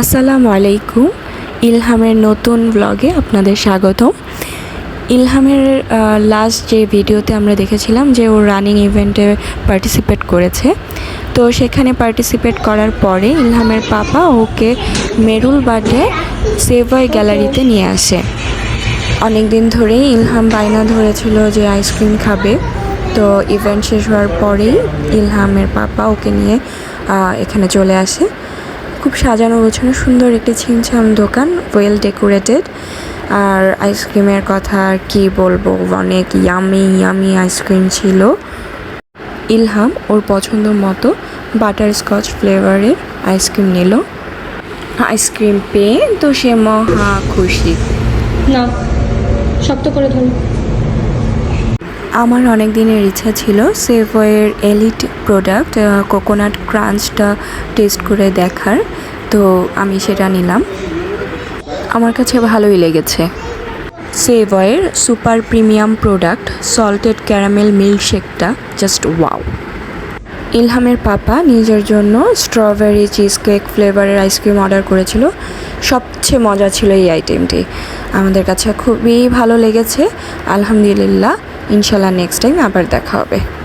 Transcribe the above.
আসসালামু আলাইকুম। ইলহামের নতুন ব্লগে আপনাদের স্বাগতম। ইলহামের লাস্ট যে ভিডিওতে আমরা দেখেছিলাম যে ও রানিং ইভেন্টে পার্টিসিপেট করেছে। তো সেখানে পার্টিসিপেট করার পরে ইলহামের পাপা ওকে মেরুল বাটে সেভয় গ্যালারিতে নিয়ে আসে। অনেক দিন ধরেই ইলহাম বায়না ধরেছিল যে আইসক্রিম খাবে। তো ইভেন্ট শেষ হওয়ার পরেই ইলহামের পাপা ওকে নিয়ে এখানে চলে আসে। খুব সাজানো গোছানো, সুন্দর একটি ছিমছাম দোকান ওয়েল ডেকোরেটেড আর আইসক্রিমের কথা কি বলব, অনেক ইয়ামি ইয়ামি আইসক্রিম ছিল। ইলহাম ওর পছন্দ মতো বাটার স্কচ ফ্লেভারের আইসক্রিম নিল। আইসক্রিম পেয়ে তো সে মহা খুশি। না, শক্ত করে ধরো। আমার অনেক দিনের ইচ্ছা ছিল সেফওয়ের এলিট প্রোডাক্ট কোকোনাট ক্রাঞ্চটা টেস্ট করে দেখার। তো আমি সেটা নিলাম। আমার কাছে ভালোই লেগেছে। সেভয়ের super premium product salted caramel মিল্কশেকটা just wow ইলহামের পাপা নিজের জন্য স্ট্রবেরি চিজ কেক ফ্লেভারের আইসক্রিম অর্ডার করেছিল। সবচেয়ে মজা ছিল এই আইটেমটি আমাদের কাছে খুবই ভালো লেগেছে। আলহামদুলিল্লাহ। ইনশাল্লাহ নেক্সট টাইম আবার দেখা হবে।